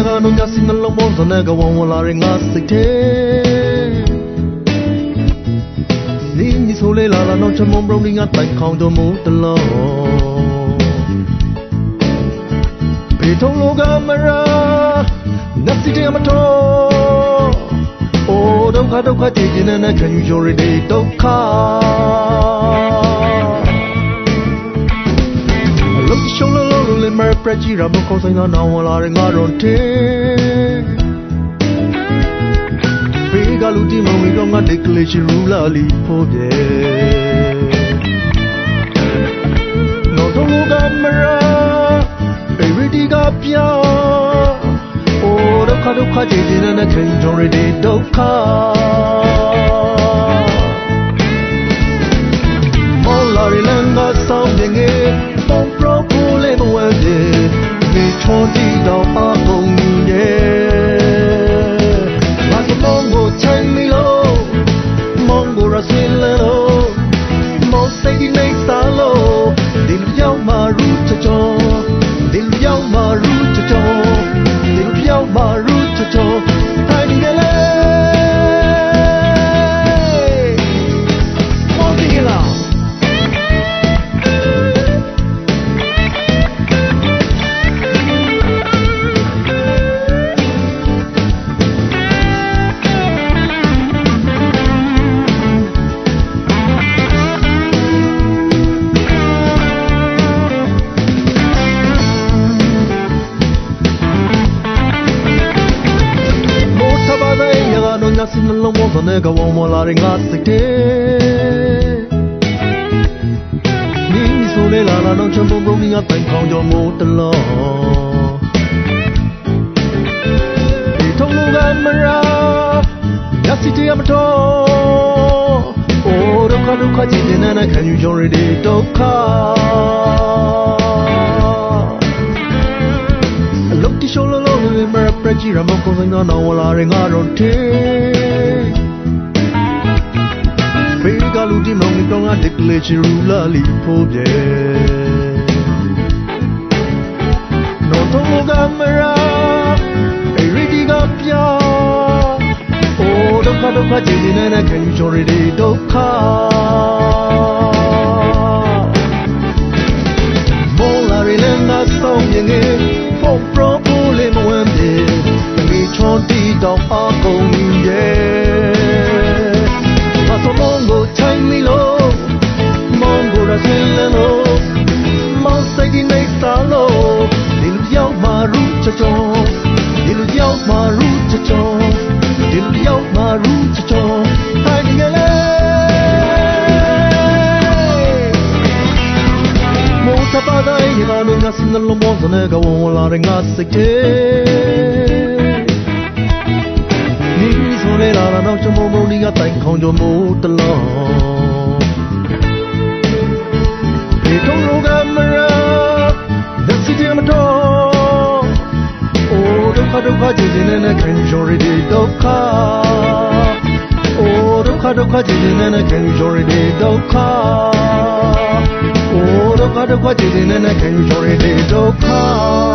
ဘာသာရကနုညစင်လုံးပေါ်စနေကဝဝလာရငါစိတ်သေးဒီနီဆိုလေလာလာတော့ချမုံဘရုံငါတိုင်ခေါင်တော်မူတလောပေထုံလောကမရာနတ်စီတေမတော်အိုဒုက္ခဒုက္ခကြည်ကျင်တဲ့ခံယူကြရတဲ့ဒုက္ခလုံးရှုံးလုံးလုံးလေး မရပရကြီးရမခေါ်ဆိုင်တော့နောင်လာရငါတော့တဲ့ဘေးကလူတီမဝီတော့ငါဒိတ်ကလေးချီရူလာလီဖို့တဲ့နော်တော့ကမရာအေရီဒီကပြအိုဒုက္ခဒုက္ခကြည်နေတဲ့ခံယူကြရတဲ့ဒုက္ခမောလာရီလန်က ဒီချောတီတော့အကုန်ကြီးရဲ့ငါစမောင်း ရကတော့ညစင်လုံးမောစနေကဝမလာရင်ငါစိတ်တဲ့နီးဆိုလေလာလာတော့ချမ်ပုံပုံငါတိုင်ခေါင်ကြောမိုးတလောဒီထုံးလုံးကမရာညစီတေမတော်အိုဒုက္ခဒုက္ခကြည်နေတဲ့ခံယူကြရတဲ့ဒုက္ခအလုတ်တရှုံးလုံးလုံးလေးမရပကြီးရမကုန်စင်တော့နောင်လာရင်ငါတော့တေ လူဒီမောင်တော့ငါဒစ်လေချီရူလာလီဖို့ပြေနော်တော့ကမရာအေရီဒီကပြအိုဒုက္ခဒုက္ခကြည်နေတဲ့ခံယူချော်ရတဲ့ဒုက္ခ ချောချောဒီလူရောက်မှရူချေချောဒီလူရောက်မှရူချေချောတိုင်းငယ်လေးမိုးတပါတိုင်းရနုငါစင်လုံးမောစနေကဝဝလာရငါစိတ်တဲ့နီးဆိုလေလာတော့ချမောမုန်ဒီကတိုင်ခေါင်ကြမိုးတလောဒီထုံး ဒုက္ခဒုက္ခကြည်နေတဲ့ခံယူရတဲ့ဒုက္ခအိုဒုက္ခဒုက္ခကြည်နေတဲ့ခံယူရတဲ့ဒုက္ခ Oh, dukha dukha jiji nene kenyu chori de dukha